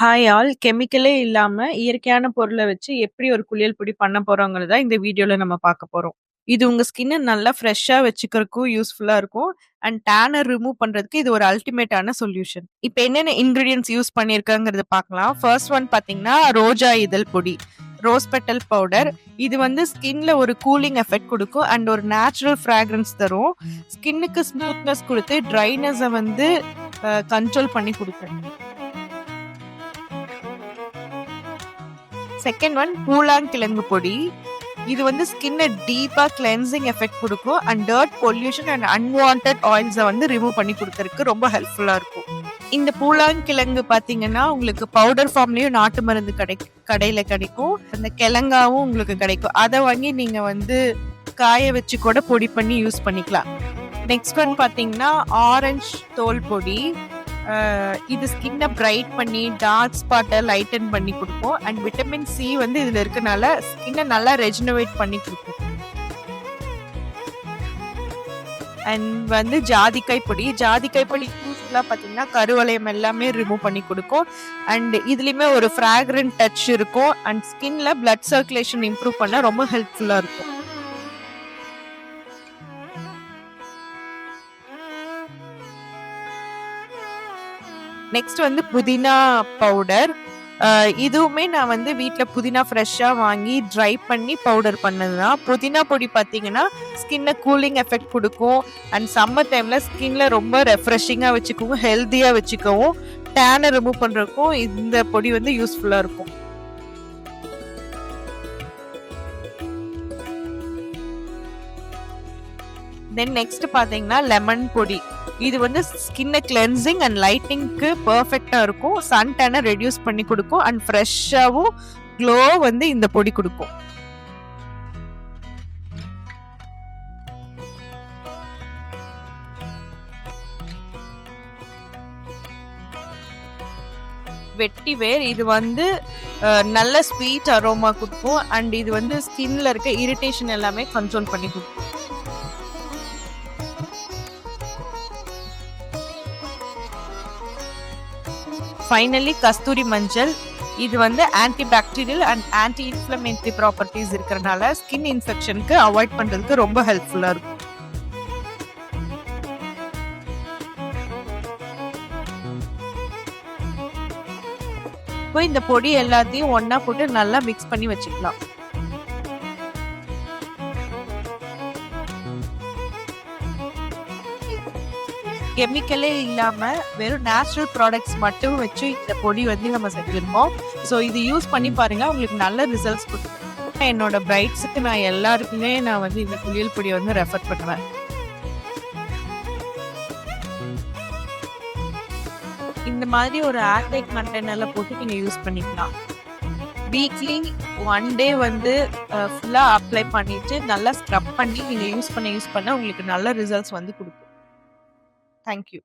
Hi all கெமிக்கலே இல்லாம இயற்கையான பொருள வச்சு எப்படி ஒரு குளியல் பொடி பண்ண போறோங்கிறத இந்த வீடியோல நம்ம பார்க்க போறோம். இது உங்க ஸ்கின்ன நல்லா ஃப்ரெஷ்ஷா வச்சுக்கிறதுக்கும் யூஸ்ஃபுல்லா இருக்கும். அண்ட் டேனை ரிமூவ் பண்றதுக்கு இது ஒரு அல்டிமேட்டான சொல்யூஷன். இப்ப என்னென்ன இன்கிரீடியன்ஸ் யூஸ் பண்ணியிருக்கேங்கிறத பார்க்கலாம். ஃபர்ஸ்ட் ஒன் பார்த்தீங்கன்னா, ரோஜா இதழ் பொடி. Rose petal powder. இது வந்து ஸ்கின்ல ஒரு கூலிங் எஃபெக்ட் குடுக்கும் அண்ட் ஒரு நேச்சுரல் ஃப்ராக்ரன்ஸ் தரும். ஸ்கின்னுக்கு ஸ்மூத்னஸ் குடுத்து ட்ரைனஸை வந்து கண்ட்ரோல் பண்ணி குடுக்கும். செகண்ட் ஒன் பூலாங்கிழங்கு பொடி. இது வந்து ஸ்கின்ன டீப்பாக கிளென்சிங் எஃபெக்ட் கொடுக்கும் and dirt pollution and unwanted ஆயில்ஸை வந்து ரிமூவ் பண்ணி கொடுக்கறதுக்கு ரொம்ப ஹெல்ப்ஃபுல்லாக இருக்கும். இந்த பூலாங்கிழங்கு பார்த்தீங்கன்னா, உங்களுக்கு பவுடர் ஃபார்ம்லேயும் நாட்டு மருந்து கடை கடையில் கிடைக்கும். அந்த கிழங்காவும் உங்களுக்கு கிடைக்கும். அதை வாங்கி நீங்கள் வந்து காய வச்சு கூட பொடி பண்ணி யூஸ் பண்ணிக்கலாம். நெக்ஸ்ட் ஒன் பார்த்தீங்கன்னா, ஆரஞ்ச் தோல் பொடி. இது ஸ்கின்னை பிரைட் பண்ணி, டார்க் ஸ்பாட்டை லைட்டன் பண்ணி கொடுக்கும் அண்ட் விட்டமின் சி வந்து இதில் இருக்கனால ஸ்கின்னை நல்லா ரெஜினவேட் பண்ணி கொடுக்கும் அண்ட் வந்து ஜாதிக்காய் பொடி. ஜாதிக்காய் பொடி யூஸ்ஃபுல்லாக பார்த்தீங்கன்னா, கருவளையம் எல்லாமே ரிமூவ் பண்ணி கொடுக்கும் அண்ட் இதுலேயுமே ஒரு ஃப்ராக்ரன்ட் டச் இருக்கும். அண்ட் ஸ்கின்ல பிளட் சர்க்குலேஷன் இம்ப்ரூவ் பண்ண ரொம்ப ஹெல்ப்ஃபுல்லாக இருக்கும். நெக்ஸ்ட் வந்து புதினா பவுடர். இதுவுமே நான் வந்து வீட்டில் புதினா ஃப்ரெஷ்ஷாக வாங்கி ட்ரை பண்ணி பவுடர் பண்ணது தான். புதினா பொடி பார்த்தீங்கன்னா, ஸ்கின்னை கூலிங் எஃபெக்ட் கொடுக்கும் அண்ட் சம்மர் டைமில் ஸ்கின்ல ரொம்ப ரெஃப்ரெஷிங்காக வச்சுக்கவும், ஹெல்த்தியாக வச்சுக்கவும், டேனை ரிமூவ் பண்ணுறதுக்கும் இந்த பொடி வந்து யூஸ்ஃபுல்லாக இருக்கும். தென் நெக்ஸ்ட் பார்த்தீங்கன்னா, லெமன் பொடி. இது வந்து ஸ்கின்ன கிளென்சிங் அண்ட் லைட்டிங்க்கு பர்ஃபெக்டாக இருக்கும். சன் டேன ரெடியூஸ் பண்ணி கொடுக்கும் அண்ட் ஃப்ரெஷ்ஷாவும் க்ளோ வந்து இந்த பொடி கொடுக்கும் வெட்டி வேர் இது வந்து நல்ல ஸ்வீட் அரோமா கொடுக்கும் அண்ட் இது வந்து ஸ்கின்ல இருக்க இரிட்டேஷன் எல்லாமே கண்ட்ரோல் பண்ணி கொடுக்கும் ஃபைனலி கஸ்தூரி மஞ்சள். இது வந்து anti bacterial and anti inflammatory properties இருக்கறனால ஸ்கின் இன்ஃபெக்ஷனுக்கு அவாய்ட் பண்றதுக்கு ரொம்ப ஹெல்ப்ஃபுல்லா இருக்கும். இப்போ இந்த பொடி எல்லாத்தையும் ஒன்றா போட்டு நல்லா மிக்ஸ் பண்ணி வச்சுக்கலாம். கெமிக்கலே இல்லாம வெறும் நேச்சுரல் ப்ராடக்ட்ஸ் மட்டும் வச்சு இந்த பொடி வந்து நம்ம செஞ்சிருக்கோம். ஸோ இது யூஸ் பண்ணி பாருங்க. உங்களுக்கு நல்ல ரிசல்ட்ஸ் கொடுக்கும் என்னோட பிரைட்ஸுக்கு நான் எல்லாருக்குமே நான் வந்து இந்த குளியல் பொடியை வந்து ரெஃபர் பண்ணுவேன். இந்த மாதிரி ஒரு ஏர்டைட் கண்டெய்னர்ல போட்டு நீங்க யூஸ் பண்ணிக்கலாம். வீக்லி ஒன் டே வந்து ஃபுல்லாக அப்ளை பண்ணிட்டு நல்லா ஸ்க்ரப் பண்ணி நீங்கள் யூஸ் பண்ண யூஸ் பண்ண உங்களுக்கு நல்ல ரிசல்ட்ஸ் வந்து கொடுக்கும் Thank you.